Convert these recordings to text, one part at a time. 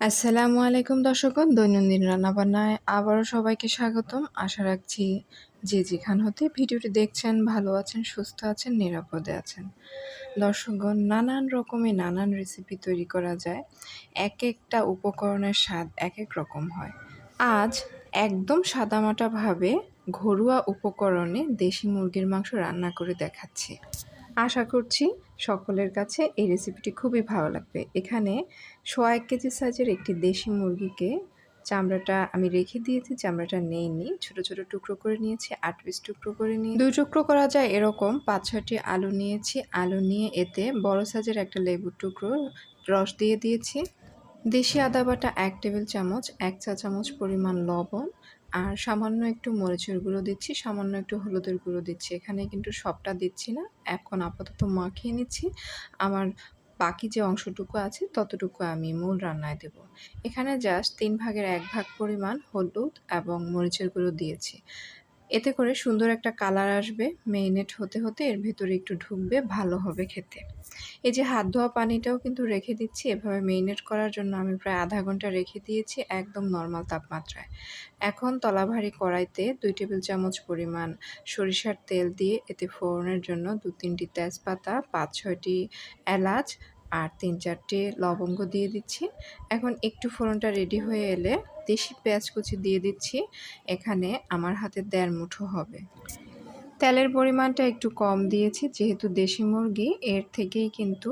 আসসালামু আলাইকুম দর্শকগণ, দৈনন্দিন রান্নাবান্নায় আবারও সবাইকে স্বাগতম। আশা রাখছি যে যেখান হতে ভিডিওটি দেখছেন, ভালো আছেন, সুস্থ আছেন, নিরাপদে আছেন। দর্শকগণ, নানান রকমের নানান রেসিপি তৈরি করা যায়। এক একটা উপকরণের স্বাদ এক এক রকম হয়। আজ একদম সাদামাটাভাবে ঘরোয়া উপকরণে দেশি মুরগির মাংস রান্না করে দেখাচ্ছি। আশা করছি সকলের কাছে এই রেসিপিটি খুবই ভালো লাগবে। এখানে সোয়া এক কেজি সাইজের একটি দেশি মুরগিকে চামড়াটা আমি রেখে দিয়েছি, চামড়াটা নেইনি। ছোট ছোট টুকরো করে নিয়েছি, আট পিস টুকরো করে নিয়ে দুই টুকরো করা যায় এরকম, পাঁচ, ছয়টি আলু নিয়েছি। আলু নিয়ে এতে বড় সাইজের একটা লেবুর টুকরো রস দিয়ে দিয়েছি। দেশি আদা বাটা এক টেবিল চামচ, এক চা চামচ পরিমাণ লবণ আর সামান্য একটু মরিচের গুঁড়ো দিচ্ছি, সামান্য একটু হলুদের গুঁড়ো দিচ্ছি। এখানে কিন্তু সবটা দিচ্ছি না, এখন আপাতত মাখিয়ে নিচ্ছি। আমার বাকি যে অংশটুকু আছে ততটুকু আমি মূল রান্নায় দেব। এখানে জাস্ট তিন ভাগের এক ভাগ পরিমাণ হলুদ এবং মরিচের গুঁড়ো দিয়েছি। এতে করে সুন্দর একটা কালার আসবে মেরিনেট হতে হতে এর ভেতরে একটু ঢুকবে, ভালো হবে খেতে। এই যে হাত ধোয়া পানিটাও কিন্তু রেখে দিচ্ছি, এভাবে মেরিনেট করার জন্য আমি প্রায় আধা ঘণ্টা রেখে দিয়েছি একদম নর্মাল তাপমাত্রায়। এখন তলাভারী কড়াইতে দুই টেবিল চামচ পরিমাণ সরিষার তেল দিয়ে এতে ফোড়নের জন্য দু তিনটি তেজপাতা, পাঁচ ছয়টি এলাচ আর তিন চারটে লবঙ্গ দিয়ে দিচ্ছি। এখন একটু ফোড়নটা রেডি হয়ে এলে দেশি পেঁয়াজ কুচি দিয়ে দিচ্ছি, এখানে আমার হাতে দেড় মুঠো হবে। তেলের পরিমাণটা একটু কম দিয়েছি যেহেতু দেশি মুরগি এর থেকেই কিন্তু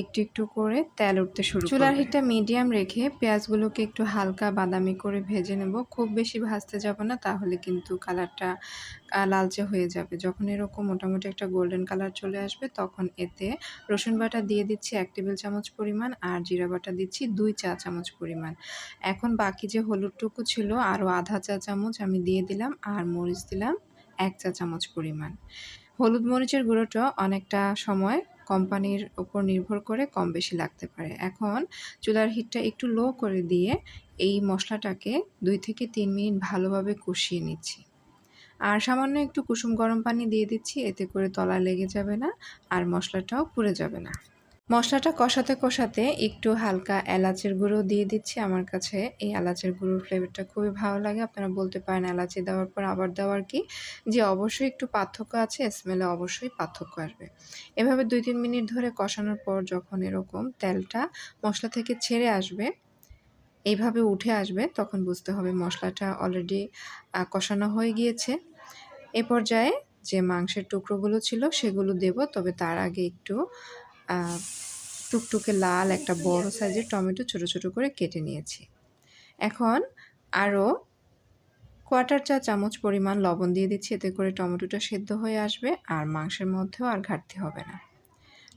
একটু একটু করে তেল উঠতে শুরু চুলার হিটটা মিডিয়াম রেখে পেঁয়াজগুলোকে একটু হালকা বাদামি করে ভেজে নেব। খুব বেশি ভাজতে যাব না তাহলে কিন্তু কালারটা লালচে হয়ে যাবে। যখন এরকম মোটামুটি একটা গোল্ডেন কালার চলে আসবে তখন এতে রসুন বাটা দিয়ে দিচ্ছি এক টেবিল চামচ পরিমাণ আর জিরা বাটা দিচ্ছি দুই চা চামচ পরিমাণ। এখন বাকি যে হলুদটুকু ছিল আরও আধা চা চামচ আমি দিয়ে দিলাম আর মরিচ দিলাম। এক চা চামচ পরিমাণ। হলুদ মরিচের গুঁড়োটা অনেকটা সময় কোম্পানির উপর নির্ভর করে কম বেশি লাগতে পারে। এখন চুলার হিটটা একটু লো করে দিয়ে এই মশলাটাকে দুই থেকে তিন মিনিট ভালোভাবে কষিয়ে নিচ্ছি। আর সামান্য একটু কুসুম গরম পানি দিয়ে দিচ্ছি, এতে করে তলা লেগে যাবে না আর মশলাটাও পুড়ে যাবে না। মশলাটা কষাতে কষাতে একটু হালকা এলাচের গুঁড়ো দিয়ে দিচ্ছি। আমার কাছে এই এলাচের গুঁড়োর ফ্লেভারটা খুবই ভালো লাগে। আপনারা বলতে পারেন এলাচি দেওয়ার পর আবার দেওয়ার কি? যে অবশ্যই একটু পার্থক্য আছে স্মেলে অবশ্যই পার্থক্য আসবে। এভাবে দুই তিন মিনিট ধরে কষানোর পর যখন এরকম তেলটা মশলা থেকে ছেড়ে আসবে, এইভাবে উঠে আসবে, তখন বুঝতে হবে মশলাটা অলরেডি কষানো হয়ে গিয়েছে। এ পর্যায়ে যে মাংসের টুকরোগুলো ছিল, সেগুলো দেব। তবে তার আগে একটু টুকটুকে লাল একটা বড় সাইজের টমেটো ছোট ছোট করে কেটে নিয়েছি। এখন আরও কোয়ার্টার চা চামচ পরিমাণ লবণ দিয়ে দিচ্ছি, এতে করে টমেটোটা সেদ্ধ হয়ে আসবে আর মাংসের মধ্যেও আর ঘাটতি হবে না।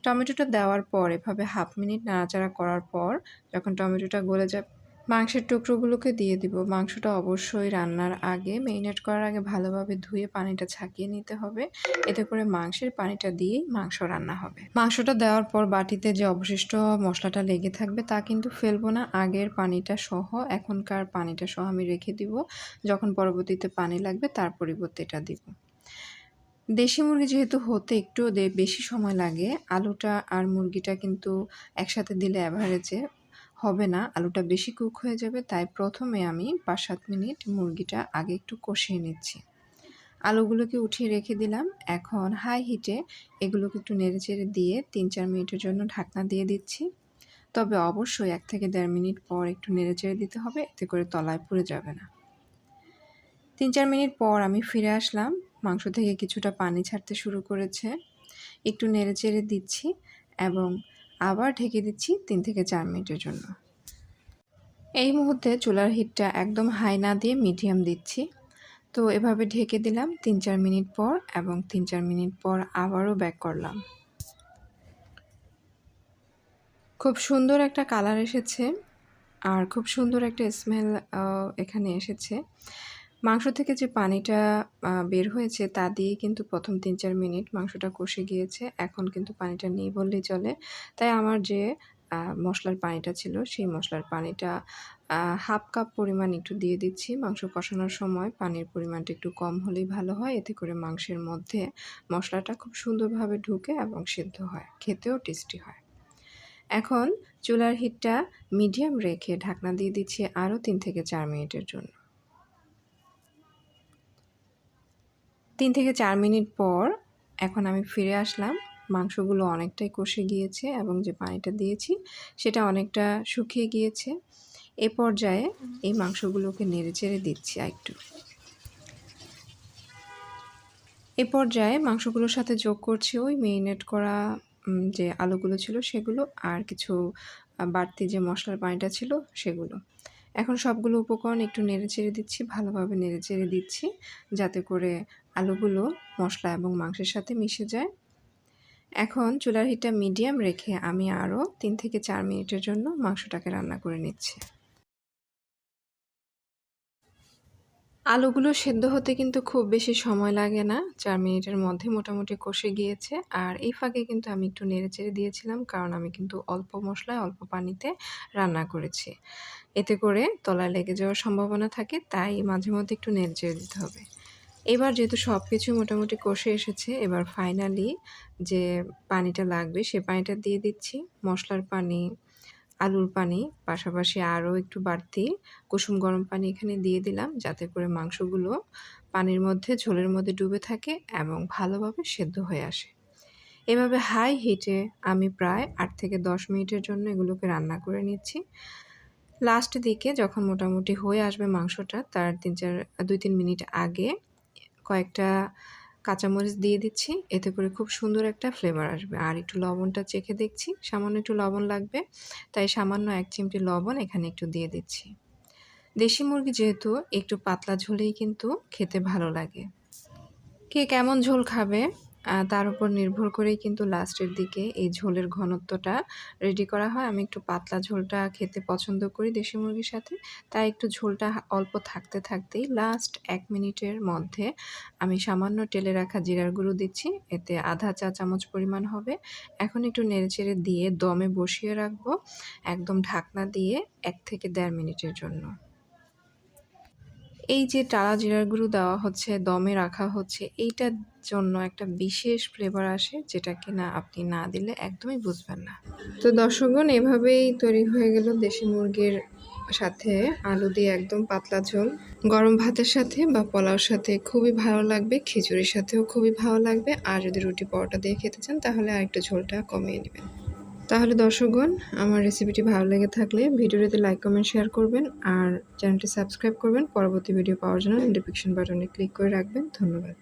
টমেটোটা দেওয়ার পর, এভাবে হাফ মিনিট নাড়াচাড়া করার পর, যখন টমেটোটা গলে যাবে মাংসের টুকরোগুলোকে দিয়ে দিব। মাংসটা অবশ্যই রান্নার আগে মেরিনেট করার আগে ভালোভাবে ধুয়ে পানিটা ছাকিয়ে নিতে হবে। এতে করে মাংসের পানিটা দিয়েই মাংস রান্না হবে। মাংসটা দেওয়ার পর বাটিতে যে অবশিষ্ট মশলাটা লেগে থাকবে তা কিন্তু ফেলব না। আগের পানিটা সহ, এখনকার পানিটা সহ আমি রেখে দিব। যখন পরবর্তীতে পানি লাগবে তার পরিবর্তে এটা দিব। দেশি মুরগি যেহেতু হতে একটু বেশি সময় লাগে, আলুটা আর মুরগিটা কিন্তু একসাথে দিলে অ্যাভারেজে হবে না, আলুটা বেশি কুক হয়ে যাবে, তাই প্রথমে আমি পাঁচ সাত মিনিট মুরগিটা আগে একটু কষিয়ে নিচ্ছি। আলুগুলোকে উঠিয়ে রেখে দিলাম। এখন হাই হিটে এগুলোকে একটু নেড়ে চেড়ে দিয়ে তিন চার মিনিটের জন্য ঢাকনা দিয়ে দিচ্ছি। তবে অবশ্যই এক থেকে দেড় মিনিট পর একটু নেড়ে চেড়ে দিতে হবে, এতে করে তলায় পুড়ে যাবে না। তিন চার মিনিট পর আমি ফিরে আসলাম। মাংস থেকে কিছুটা পানি ছাড়তে শুরু করেছে। একটু নেড়ে চেড়ে দিচ্ছি এবং আবার ঢেকে দিচ্ছি তিন থেকে চার মিনিটের জন্য। এই মুহূর্তে চুলার হিটটা একদম হাই না দিয়ে মিডিয়াম দিচ্ছি। তো এভাবে ঢেকে দিলাম তিন চার মিনিট পর এবং তিন চার মিনিট পর আবারও ব্যাক করলাম। খুব সুন্দর একটা কালার এসেছে আর খুব সুন্দর একটা স্মেল এখানে এসেছে। মাংস থেকে যে পানিটা বের হয়েছে তা দিয়ে কিন্তু প্রথম তিন চার মিনিট মাংসটা কষে গিয়েছে। এখন কিন্তু পানিটা নেই বললেই চলে। তাই আমার যে মশলার পানিটা ছিল, সেই মশলার পানিটা হাফ কাপ পরিমাণ একটু দিয়ে দিচ্ছি। মাংস কষানোর সময় পানির পরিমাণটা একটু কম হলেই ভালো হয়। এতে করে মাংসের মধ্যে মশলাটা খুব সুন্দরভাবে ঢুকে এবং সিদ্ধ হয়। খেতেও টেস্টি হয়। এখন চুলার হিটটা মিডিয়াম রেখে ঢাকনা দিয়ে দিচ্ছি আরও তিন থেকে চার মিনিটের জন্য। তিন থেকে চার মিনিট পর এখন আমি ফিরে আসলাম। মাংসগুলো অনেকটাই কষে গিয়েছে এবং যে পানিটা দিয়েছি সেটা অনেকটা শুকিয়ে গিয়েছে। এ পর্যায়ে এই মাংসগুলোকে নেড়ে চেড়ে দিচ্ছি একটু এ পর্যায়ে মাংসগুলোর সাথে যোগ করছি ওই মেরিনেট করা যে আলুগুলো ছিল সেগুলো আর কিছু বাড়তি যে মশলার পানিটা ছিল সেগুলো। এখন সবগুলো উপকরণ একটু নেড়ে চেড়ে দিচ্ছি, ভালোভাবে নেড়ে চেড়ে দিচ্ছি যাতে করে আলুগুলো মশলা এবং মাংসের সাথে মিশে যায়। এখন চুলার হিটটা মিডিয়াম রেখে আমি আরও তিন থেকে চার মিনিটের জন্য মাংসটাকে রান্না করে নিচ্ছি। আলুগুলো সেদ্ধ হতে কিন্তু খুব বেশি সময় লাগে না, চার মিনিটের মধ্যে মোটামুটি কষে গিয়েছে। আর এই ফাঁকে কিন্তু আমি একটু নেড়ে চেড়ে দিয়েছিলাম, কারণ আমি কিন্তু অল্প মশলায় অল্প পানিতে রান্না করেছি। এতে করে তলায় লেগে যাওয়ার সম্ভাবনা থাকে, তাই মাঝে মধ্যে একটু নেড়ে চেড়ে দিতে হবে। এবার যেহেতু সব কিছু মোটামুটি কষে এসেছে, এবার ফাইনালি যে পানিটা লাগবে সে পানিটা দিয়ে দিচ্ছি। মশলার পানি, আলুর পানি, পাশাপাশি আরও একটু বাড়তি কুসুম গরম পানি এখানে দিয়ে দিলাম যাতে করে মাংসগুলো পানির মধ্যে, ঝোলের মধ্যে ডুবে থাকে এবং ভালোভাবে সেদ্ধ হয়ে আসে। এভাবে হাই হিটে আমি প্রায় আট থেকে দশ মিনিটের জন্য এগুলোকে রান্না করে নিচ্ছি। লাস্ট দিকে যখন মোটামুটি হয়ে আসবে মাংসটা, তার তিন চার, দুই তিন মিনিট আগে কয়েকটা কাঁচামরিচ দিয়ে দিচ্ছি। এতে করে খুব সুন্দর একটা ফ্লেভার আসবে। আর একটু লবণটা চেখে দেখছি। সামান্য একটু লবণ লাগবে। তাই সামান্য এক চিমটি লবণ এখানে একটু দিয়ে দিচ্ছি। দেশি মুরগি যেহেতু, একটু পাতলা ঝোলেই কিন্তু খেতে ভালো লাগে। কে কেমন ঝোল খাবে? তার উপর নির্ভর করেই কিন্তু লাস্টের দিকে এই ঝোলের ঘনত্বটা রেডি করা হয়। আমি একটু পাতলা ঝোলটা খেতে পছন্দ করি দেশি মুরগির সাথে। তাই একটু ঝোলটা অল্প থাকতে থাকতেই লাস্ট এক মিনিটের মধ্যে আমি সামান্য টেলে রাখা জিরার গুঁড়ো দিচ্ছি। এতে আধা চা চামচ পরিমাণ হবে। এখন একটু নেড়েচেড়ে দিয়ে দমে বসিয়ে রাখব একদম ঢাকনা দিয়ে এক থেকে দেড় মিনিটের জন্য। এই যে টালা জিরার গুঁড়ো দেওয়া হচ্ছে, দমে রাখা হচ্ছে এইটার জন্য একটা বিশেষ ফ্লেভার আসে, যেটা কিনা আপনি না দিলে একদমই বুঝবেন না। তো দর্শকগণ, এভাবেই তৈরি হয়ে গেল দেশি মুরগির সাথে আলু দিয়ে একদম পাতলা ঝোল। গরম ভাতের সাথে বা পোলাওর সাথে খুবই ভালো লাগবে, খিচুড়ির সাথেও খুবই ভালো লাগবে। আর যদি রুটি পরোটা দিয়ে খেতে চান, তাহলে আরেকটু ঝোলটা কমিয়ে নেবেন। তাহলে দর্শকগণ, আমার রেসিপিটি ভালো লেগে থাকলে ভিডিওটিতে লাইক কমেন্ট শেয়ার করবেন আর চ্যানেলটি সাবস্ক্রাইব করবেন। পরবর্তী ভিডিও পাওয়ার জন্য নোটিফিকেশন বাটনে ক্লিক করে রাখবেন। ধন্যবাদ।